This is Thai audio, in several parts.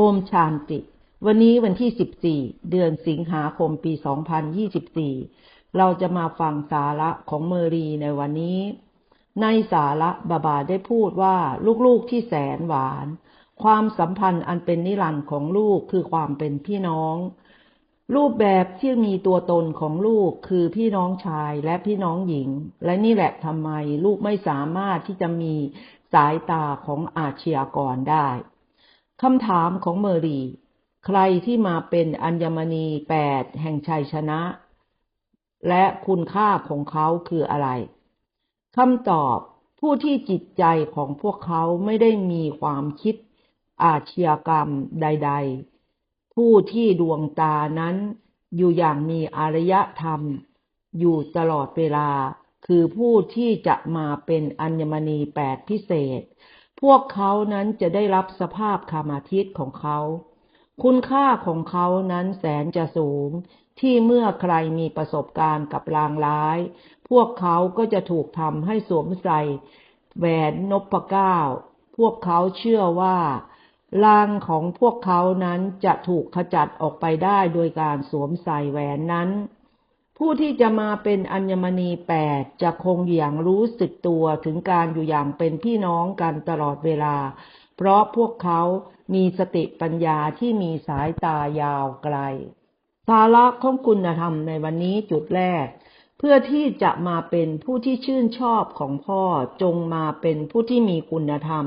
โอชานติ วันนี้วันที่ 14 เดือนสิงหาคมปี 2024 เราจะมาฟังสาระของเมอรีในวันนี้ ในสาระบาบาได้พูดว่าลูกๆที่แสนหวาน ความสัมพันธ์อันเป็นนิรันดร์ของลูกคือความเป็นพี่น้อง รูปแบบที่มีตัวตนของลูกคือพี่น้องชายและพี่น้องหญิง และนี่แหละทำไมลูกไม่สามารถที่จะมีสายตาของอาชญากรได้ คำถามของเมอรี ใครที่มาเป็นอัญมณีแปดแห่งชัยชนะ และคุณค่าของเขาคืออะไรคำตอบผู้ที่จิตใจของพวกเขาไม่ได้มีความคิดอาชญากรรมใด ๆ ผู้ที่ดวงตานั้นอยู่อย่างมีอารยธรรม อยู่ตลอดเวลาคือผู้ที่จะมาเป็นอัญมณีแปดพิเศษ พวกเขานั้นจะได้รับสภาพคามาทิตของเขา คุณค่าของเขานั้นแสนจะสูง ที่เมื่อใครมีประสบการณ์กับลางร้าย พวกเขาก็จะถูกทำให้สวมใส่แหวนนพเก้า พวกเขาเชื่อว่าลางของพวกเขานั้นจะถูกขจัดออกไปได้โดยการสวมใส่แหวนนั้น ผู้ที่จะมาเป็นอัญมณีแปดจะคงอย่างรู้สึกตัวถึงการอยู่อย่างเป็นพี่น้องกันตลอดเวลา เพราะพวกเขามีสติปัญญาที่มีสายตายาวไกล สาระของคุณธรรมในวันนี้จุดแรก เพื่อที่จะมาเป็นผู้ที่ชื่นชอบของพ่อจงมาเป็นผู้ที่มีคุณธรรม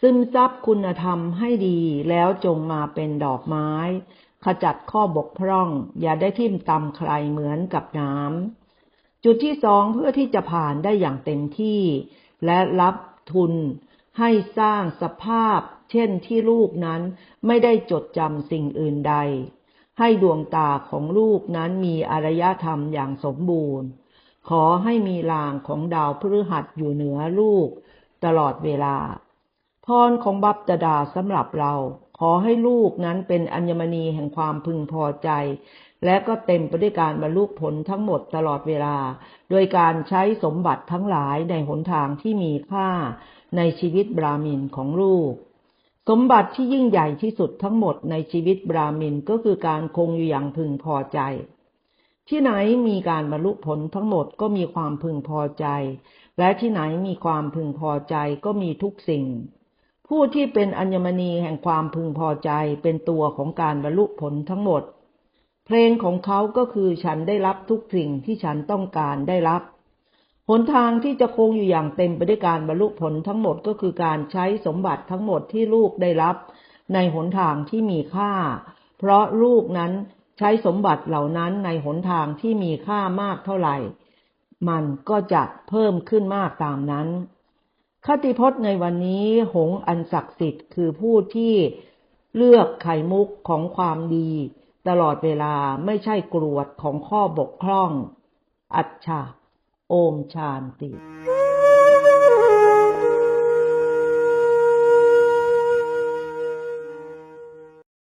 ซึมซับคุณธรรมให้ดีแล้วจงมาเป็นดอกไม้ ขจัดข้อบกพร่อง อย่าได้ทิ่มตำใครเหมือนกับน้ำจุดที่สองเพื่อที่จะผ่านได้อย่างเต็มที่ และรับทุนให้สร้างสภาพ เช่นที่ลูกนั้นไม่ได้จดจำสิ่งอื่นใด ให้ดวงตาของลูกนั้นมีอารยธรรมอย่างสมบูรณ์ ขอให้มีลางของดาวพฤหัสอยู่เหนือลูก ตลอดเวลา พรของบัพตดาสำหรับเรา ขอให้ลูกนั้นเป็นอัญมณีแห่งความพึงพอใจ และก็เต็มไปด้วยการบรรลุผลทั้งหมดตลอดเวลา โดยการใช้สมบัติทั้งหลายในหนทางที่มีค่าในชีวิตบรามินของลูก สมบัติที่ยิ่งใหญ่ที่สุดทั้งหมดในชีวิตบรามินก็คือการคงอยู่อย่างพึงพอใจ ที่ไหนมีการบรรลุผลทั้งหมดก็มีความพึงพอใจ และที่ไหนมีความพึงพอใจก็มีทุกสิ่ง ผู้ที่เป็นอัญมณีแห่งความพึงพอใจเป็นตัวของการบรรลุผลทั้งหมด เพลงของเขาก็คือฉันได้รับทุกสิ่งที่ฉันต้องการได้รับหนทางที่จะคงอยู่อย่างเต็มไปด้วยการบรรลุผลทั้งหมดก็คือการใช้สมบัติทั้งหมดที่ลูกได้รับ ในหนทางที่มีค่า เพราะลูกนั้นใช้สมบัติเหล่านั้นในหนทางที่มีค่ามากเท่าไหร่ มันก็จะเพิ่มขึ้นมากตามนั้น คติพจน์ในวันนี้หงอันศักดิ์สิทธิ์คือผู้ที่เลือกไข่มุกของความดี ตลอดเวลาไม่ใช่กรวดของข้อบกพร่อง อัจฉาโอมชานติ